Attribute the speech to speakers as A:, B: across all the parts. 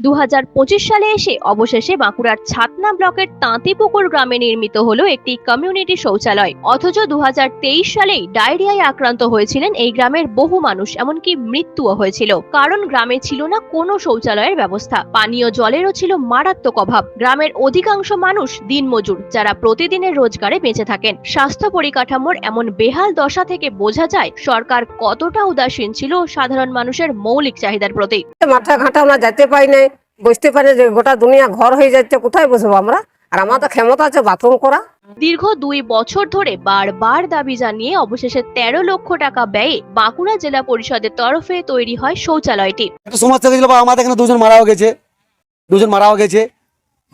A: দু হাজার পঁচিশ সালে এসে অবশেষে বাঁকুড়ার ছাতনা ব্লকের তাঁতিপুকুর গ্রামে নির্মিত হলো একটি কমিউনিটি শৌচালয়। অথচ দুহাজার তেইশ সালেই ডায়রিয়ায় আক্রান্ত হয়েছিলেন এই গ্রামের বহু মানুষ, এমনকি মৃত্যুও হয়েছিল। কারণ গ্রামে ছিল না কোনো শৌচালয়ের ব্যবস্থা। পানীয় জলেরও ছিল মারাত্মক অভাব। গ্রামের অধিকাংশ মানুষ দিনমজুর, যারা প্রতিদিনের রোজগারে বেঁচে থাকেন। স্বাস্থ্য পরিকাঠামোর এমন বেহাল দশা থেকে বোঝা যায় সরকার কতটা উদাসীন ছিল সাধারণ মানুষের মৌলিক চাহিদার প্রতি।
B: মাথা ঘাটা যেতে পাই নাই। বুঝতে পারে যে গোটা দুনিয়া ঘর হয়ে যাচ্ছে কোথায় বসবো আমরা? আর আমার তো ক্ষমতা আছে বাথরুম করা।
A: দীর্ঘ দুই বছর ধরে বারবার দাবি জানিয়ে অবশেষে তেরো লক্ষ টাকা ব্যয়ে বাঁকুড়া জেলা পরিষদের তরফে তৈরি হয় শৌচালয়টি।
C: সমাজ আমাদের এখানে দুজন মারাও গেছে। দুজন মারাও গেছে।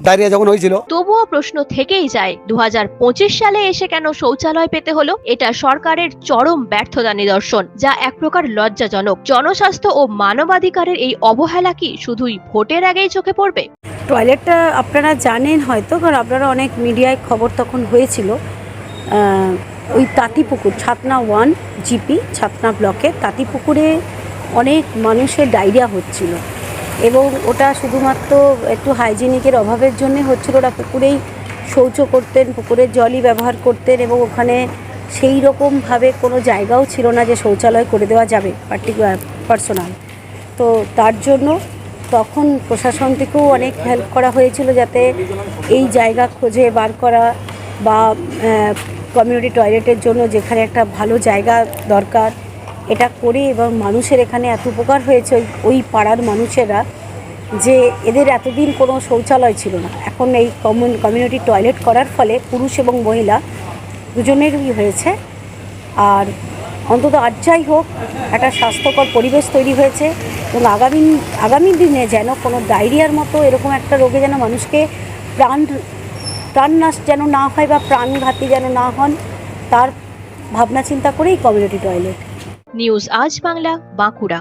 C: ডায়রিয়া যখন হয়েছিল।
A: তবুও প্রশ্ন থেকেই যায় দু সালে এসে কেন শৌচালয় পেতে হলো? এটা সরকারের চরম ব্যর্থতা নিদর্শন যা এক প্রকার লজ্জাজনক। জনস্বাস্থ্য ও মানবাধিকারের এই অবহেলা কি শুধুই ভোটের আগেই চোখে পড়বে?
D: টয়লেটটা আপনারা জানেন হয়তো কারণ আপনারা অনেক মিডিয়ায় খবর তখন হয়েছিল। ওই তাঁতিপুকুর ছাতনা ওয়ান জিপি ছাতনা ব্লকে তাঁতিপুকুরে অনেক মানুষের ডায়রিয়া হচ্ছিল। এবং ওটা শুধুমাত্র একটু হাইজিনিকের অভাবের জন্য হচ্ছিল ওরা পুকুরেই শৌচ করতেন, পুকুরের জলই ব্যবহার করতেন এবং ওখানে সেই রকমভাবে কোনো জায়গাও ছিল না যে শৌচালয় করে দেওয়া যাবে পার্টিকুলার পার্সোনাল তো তার জন্য তখন প্রশাসন থেকেও অনেক হেল্প করা হয়েছিল যাতে এই জায়গা খোঁজে বার করা বা কমিউনিটি টয়লেটের জন্য যেখানে একটা ভালো জায়গা দরকার এটা করে এবং মানুষের এখানে এত উপকার হয়েছে ওই পাড়ার মানুষেরা যে এদের এতদিন কোনো শৌচালয় ছিল না। এখন এই কমিউন কমিউনিটি টয়লেট করার ফলে পুরুষ এবং মহিলা দুজনেরই হয়েছে। আর অন্তত আর যাই হোক একটা স্বাস্থ্যকর পরিবেশ তৈরি হয়েছে এবং আগামী আগামী দিনে যেন কোনো ডায়রিয়ার মতো এরকম একটা রোগে যেন মানুষকে প্রাণ প্রাণনাশ যেন না হয় বা প্রাণঘাতী যেন না হন, তার ভাবনা চিন্তা করেই কমিউনিটি টয়লেট।
A: নিউজ আজ বাংলা বাঁকুড়া।